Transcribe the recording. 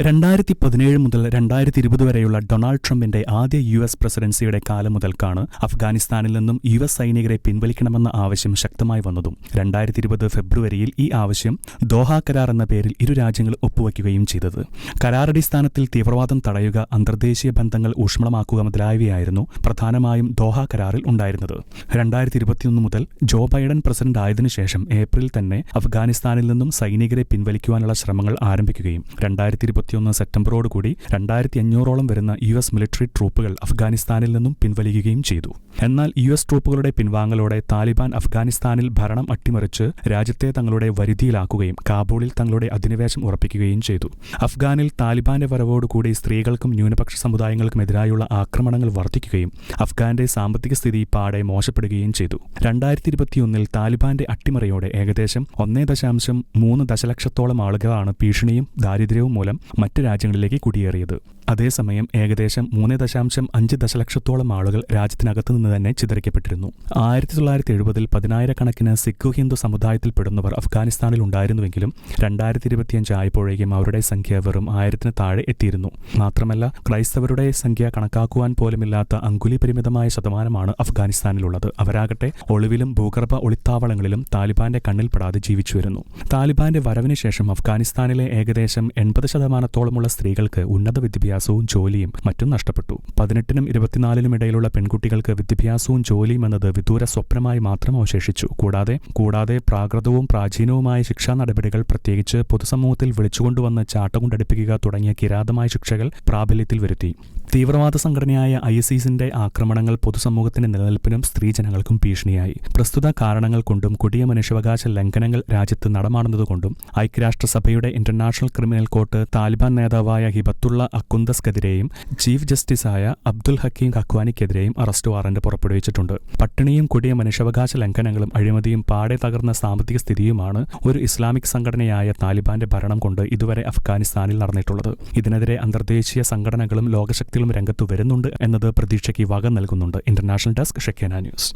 രണ്ടായിരത്തി പതിനേഴ് മുതൽ രണ്ടായിരത്തി ഇരുപത് വരെയുള്ള ഡൊണാൾഡ് ട്രംപിന്റെ ആദ്യ യു എസ് പ്രസിഡൻസിയുടെ കാലം മുതൽക്കാണ് അഫ്ഗാനിസ്ഥാനിൽ നിന്നും യു എസ് സൈനികരെ പിൻവലിക്കണമെന്ന ആവശ്യം ശക്തമായി വന്നതും. രണ്ടായിരത്തി ഇരുപത് ഫെബ്രുവരിയിൽ ഈ ആവശ്യം ദോഹ കരാർ എന്ന പേരിൽ ഇരു രാജ്യങ്ങൾ ഒപ്പുവയ്ക്കുകയും ചെയ്തത്. കരാറടിസ്ഥാനത്തിൽ തീവ്രവാദം തടയുക അന്തർദേശീയ ബന്ധങ്ങൾ ഊഷ്മളമാക്കുക മുതലായവയായിരുന്നു പ്രധാനമായും ദോഹ കരാറിൽ ഉണ്ടായിരുന്നത്. രണ്ടായിരത്തി ഇരുപത്തിയൊന്ന് മുതൽ ജോ ബൈഡൻ പ്രസിഡന്റ് ആയതിനു ശേഷം ഏപ്രിൽ തന്നെ അഫ്ഗാനിസ്ഥാനിൽ നിന്നും സൈനികരെ പിൻവലിക്കുവാനുള്ള ശ്രമങ്ങൾ ആരംഭിക്കുകയും രണ്ടായിരത്തി ഇരുപത്തിയൊന്ന് സെപ്റ്റംബറോടുകൂടി രണ്ടായിരത്തി അഞ്ഞൂറോളം വരുന്ന യു എസ് മിലിറ്ററി ട്രൂപ്പുകൾ അഫ്ഗാനിസ്ഥാനിൽ നിന്നും പിൻവലിക്കുകയും ചെയ്തു. എന്നാൽ യു എസ് ട്രൂപ്പുകളുടെ പിൻവാങ്ങലോടെ താലിബാൻ അഫ്ഗാനിസ്ഥാനിൽ ഭരണം അട്ടിമറിച്ച് രാജ്യത്തെ തങ്ങളുടെ വരുതിയിലാക്കുകയും കാബൂളിൽ തങ്ങളുടെ അധിനിവേശം ഉറപ്പിക്കുകയും ചെയ്തു. അഫ്ഗാനിൽ താലിബാന്റെ വരവോടുകൂടി സ്ത്രീകൾക്കും ന്യൂനപക്ഷ സമുദായങ്ങൾക്കുമെതിരായുള്ള ആക്രമണങ്ങൾ വർദ്ധിക്കുകയും അഫ്ഗാന്റെ സാമ്പത്തിക സ്ഥിതി പാടെ മോശപ്പെടുകയും ചെയ്തു. രണ്ടായിരത്തി ഇരുപത്തിയൊന്നിൽ താലിബാന്റെ അട്ടിമറിയോടെ ഏകദേശം ഒന്നേ ദശാംശം മൂന്ന് ദശലക്ഷത്തോളം ആളുകളാണ് ഭീഷണിയും ദാരിദ്ര്യവും മൂലം മറ്റ് രാജ്യങ്ങളിലേക്ക് കുടിയേറിയത്. അതേസമയം ഏകദേശം മൂന്ന് ദശാംശം അഞ്ച് ദശലക്ഷത്തോളം ആളുകൾ രാജ്യത്തിനകത്തു നിന്ന് തന്നെ ചിതറിക്കപ്പെട്ടിരുന്നു. ആയിരത്തി തൊള്ളായിരത്തി എഴുപതിൽ പതിനായിരക്കണക്കിന് സിഖു ഹിന്ദു സമുദായത്തിൽപ്പെടുന്നവർ അഫ്ഗാനിസ്ഥാനിൽ ഉണ്ടായിരുന്നുവെങ്കിലും രണ്ടായിരത്തി ഇരുപത്തിയഞ്ച് ആയപ്പോഴേക്കും അവരുടെ സംഖ്യ വെറും ആയിരത്തിന് താഴെ എത്തിയിരുന്നു. മാത്രമല്ല ക്രൈസ്തവരുടെ സംഖ്യ കണക്കാക്കുവാൻ പോലുമില്ലാത്ത അങ്കുലി പരിമിതമായ ശതമാനമാണ് അഫ്ഗാനിസ്ഥാനിലുള്ളത്. അവരാകട്ടെ ഒളിവിലും ഭൂഗർഭ ഒളിത്താവളങ്ങളിലും താലിബാന്റെ കണ്ണിൽപ്പെടാതെ ജീവിച്ചു വരുന്നു താലിബാന്റെ വരവിന് ശേഷം അഫ്ഗാനിസ്ഥാനിലെ ഏകദേശം എൺപത് ശതമാനത്തോളമുള്ള സ്ത്രീകൾക്ക് ഉന്നത വിദ്യാഭ്യാസവും ജോലിയും മറ്റും നഷ്ടപ്പെട്ടു. പതിനെട്ടിനും ഇരുപത്തിനാലിനും ഇടയിലുള്ള പെൺകുട്ടികൾക്ക് വിദ്യാഭ്യാസവും ജോലിയും എന്നത് വിദൂര സ്വപ്നമായി മാത്രം അവശേഷിച്ചു. കൂടാതെ കൂടാതെ പ്രാകൃതവും പ്രാചീനവുമായ ശിക്ഷാ നടപടികൾ പ്രത്യേകിച്ച് പൊതുസമൂഹത്തിൽ വിളിച്ചുകൊണ്ടുവന്ന് ചാട്ടകൊണ്ടടിപ്പിക്കുക തുടങ്ങിയ കിരാതമായ ശിക്ഷകൾ പ്രാബല്യത്തിൽ വരുത്തി. തീവ്രവാദ സംഘടനയായ ഐ എസ് ഐസിന്റെ ആക്രമണങ്ങൾ പൊതുസമൂഹത്തിന്റെ നിലനിൽപ്പിനും സ്ത്രീജനങ്ങൾക്കും ഭീഷണിയായി. പ്രസ്തുത കാരണങ്ങൾ കൊണ്ടും കൊടിയ മനുഷ്യാവകാശ ലംഘനങ്ങൾ രാജ്യത്ത് നടമാടുന്നതുകൊണ്ടും ഐക്യരാഷ്ട്രസഭയുടെ ഇന്റർനാഷണൽ ക്രിമിനൽ കോർട്ട് താലിബാൻ നേതാവായ ഹിബത്തുള്ള അക്കുന്തസ്ക്കെതിരെയും ചീഫ് ജസ്റ്റിസായ അബ്ദുൽ ഹക്കീം ഖക്വാനിക്കെതിരെയും അറസ്റ്റ് വാറന്റ് പുറപ്പെടുവിച്ചിട്ടുണ്ട്. പട്ടിണിയും കൊടിയ മനുഷ്യാവകാശ ലംഘനങ്ങളും അഴിമതിയും പാടെ തകർന്ന സാമ്പത്തിക സ്ഥിതിയുമാണ് ഒരു ഇസ്ലാമിക് സംഘടനയായ താലിബാന്റെ ഭരണം കൊണ്ട് ഇതുവരെ അഫ്ഗാനിസ്ഥാനിൽ നടന്നിട്ടുള്ളത്. ഇതിനെതിരെ അന്തർദേശീയ സംഘടനകളും ലോകശക്തികളും രംഗത്തു വരുന്നുണ്ട് എന്നത് പ്രതീക്ഷയ്ക്ക് വക നൽകുന്നുണ്ട്. ഇന്റർനാഷണൽ ഡെസ്ക് ഷെക്കേന ന്യൂസ്.